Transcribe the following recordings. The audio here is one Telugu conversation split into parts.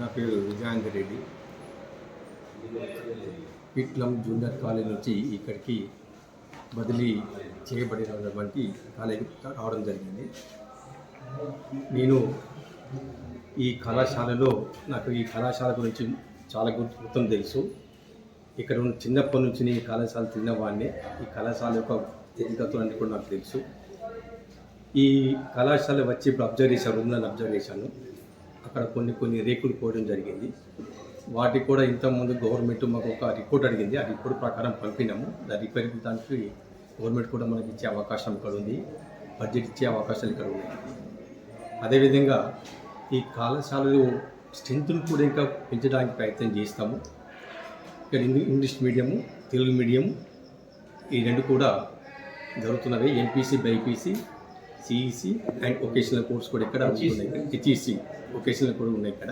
నా పేరు విజయాంగ రెడ్డి. పిట్లం జూనియర్ కాలేజ్ నుంచి ఇక్కడికి బదిలీ చేయబడినటువంటి కాలేజీ రావడం జరిగింది. నేను ఈ కళాశాలలో నాకు ఈ కళాశాల గురించి చాలా గుర్తం తెలుసు. ఇక్కడ ఉన్న చిన్నప్పటి నుంచి నేను ఈ కళాశాల తిన్నవాడిని. ఈ కళాశాల యొక్క స్థితిగతులు అన్నీ కూడా నాకు తెలుసు. ఈ కళాశాల వచ్చి ఇప్పుడు అబ్జర్వ్ చేశాను రూమ్లను అబ్జర్వ్ చేశాను అక్కడ కొన్ని కొన్ని రేకులు పోయడం జరిగింది. వాటికి కూడా ఇంతకుముందు గవర్నమెంట్ మాకు ఒక రిపోర్ట్ అడిగింది. ఆ రిపోర్ట్ ప్రకారం పంపినాము. ఆ రిపేర్ దానికి గవర్నమెంట్ కూడా మనకి ఇచ్చే అవకాశం ఇక్కడ ఉంది. బడ్జెట్ ఇచ్చే అవకాశాలు ఇక్కడ ఉన్నాయి. అదేవిధంగా ఈ కళాశాలలో స్ట్రెంత్ను కూడా ఇంకా పెంచడానికి ప్రయత్నం చేస్తాము. ఇక్కడ ఇంగ్లీష్ మీడియము తెలుగు మీడియం ఈ రెండు కూడా జరుగుతున్నవి. MPC BiPC CEC and vocational course కూడా ఇక్కడ ఉన్నాయి హెచ్ఈసి ఒకేషనల్ కూడా ఉన్నాయి ఇక్కడ.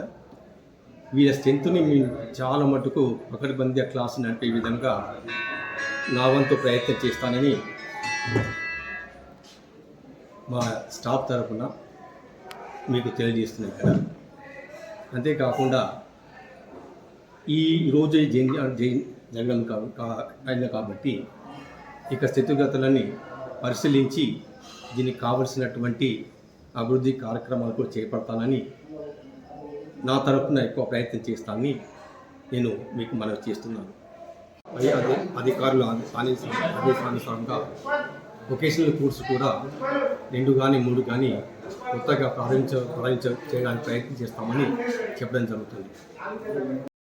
వీళ్ళ స్ట్రెంత్ని మేము చాలా మటుకు పకడ్బందీ క్లాస్ నడిపే విధంగా నా వంతు ప్రయత్నం చేస్తానని మా స్టాఫ్ తరఫున మీకు తెలియజేస్తున్నాను ఇక్కడ. అంతేకాకుండా ఈ రోజు జైన్ జైన్ జరగడం కా కాబట్టి ఇక స్థితిగతులని పరిశీలించి దీనికి కావలసినటువంటి అభివృద్ధి కార్యక్రమాలు కూడా చేపడతానని నా తరపున ఎక్కువ ప్రయత్నం చేస్తానని నేను మీకు మనవి చేస్తున్నాను. పై అధి అధికారుల ఆదేశానుసారంగా వొకేషనల్ కోర్సు కూడా రెండు కానీ మూడు కానీ కొత్తగా ప్రారంభించ ప్రారంభించ చేయడానికి ప్రయత్నం చేస్తామని చెప్పడం జరుగుతుంది.